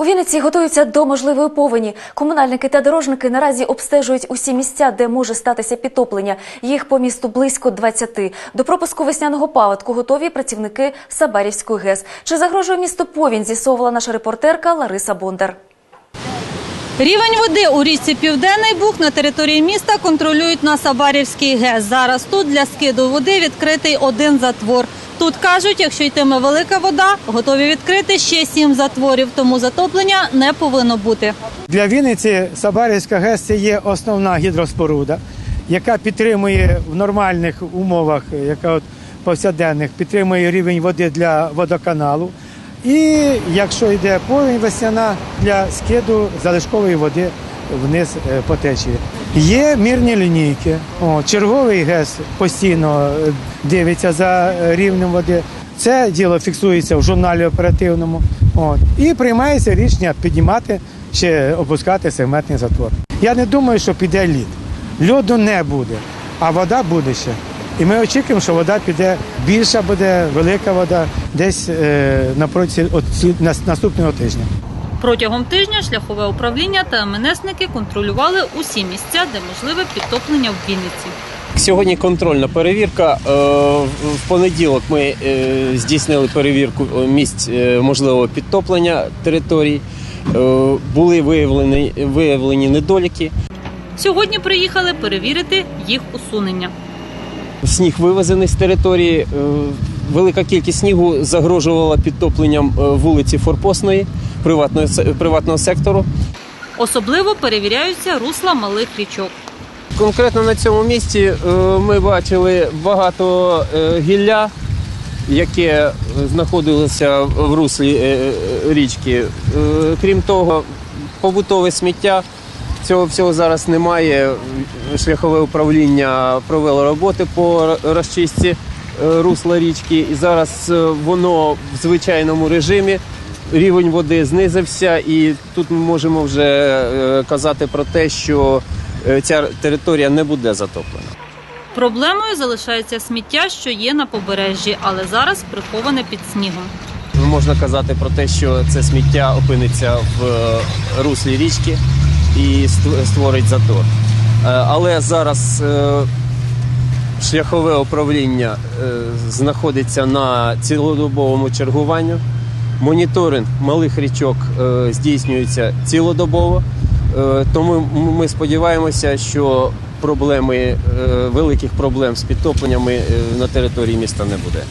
У Вінниці готуються до можливої повені. Комунальники та дорожники наразі обстежують усі місця, де може статися підтоплення. Їх по місту близько 20. До пропуску весняного паводку готові працівники Сабарівської ГЕС. Чи загрожує місто повінь, з'ясовувала наша репортерка Лариса Бондар. Рівень води у річці Південний Буг на території міста контролюють на Сабарівський ГЕС. Зараз тут для скиду води відкритий один затвор. Тут кажуть, якщо йтиме велика вода, готові відкрити ще сім затворів, тому затоплення не повинно бути. Для Вінниці Сабарівська ГЕС це є основна гідроспоруда, яка підтримує в нормальних умовах, яка от повсякденних, підтримує рівень води для водоканалу. І якщо йде повінь весняна для скиду залишкової води вниз е, по течії. Є мірні лінійки. О, черговий ГЕС постійно е, дивиться за е, рівнем води. Це діло фіксується в журналі оперативному. От. І приймається рішення піднімати чи опускати сегментний затвор. Я не думаю, що піде лід. Льоду не буде, а вода буде ще. І ми очікуємо, що вода піде більша буде, велика вода десь е, на протязі от наступного тижня. Протягом тижня шляхове управління та МНСники контролювали усі місця, де можливе підтоплення в Вінниці. Сьогодні контрольна перевірка. Е, В понеділок ми е, здійснили перевірку е, місць можливого підтоплення територій. Були виявлені, виявлені недоліки. Сьогодні приїхали перевірити їх усунення. Сніг вивезений з території. Велика кількість снігу загрожувала підтопленням вулиці Форпосної приватного, сектору. Особливо перевіряються русла малих річок. Конкретно на цьому місці е, ми бачили багато е, гілля, яке знаходилося в руслі е, е, річки. Е, Крім того, побутове сміття. Цього всього зараз немає. Шляхове управління провело роботи по розчистці е, русла річки, і зараз е, воно в звичайному режимі. Рівень води знизився, і тут ми можемо вже е, казати про те, що е, ця територія не буде затоплена. Проблемою залишається сміття, що є на побережжі, але зараз приховане під снігом. Можна казати про те, що це сміття опиниться в е, руслі річки і ст- створить затор. Але зараз шляхове управління знаходиться на цілодобовому чергуванню. Моніторинг малих річок е, здійснюється цілодобово. Е, Тому ми сподіваємося, що проблеми е, великих проблем з підтопленнями на території міста не буде.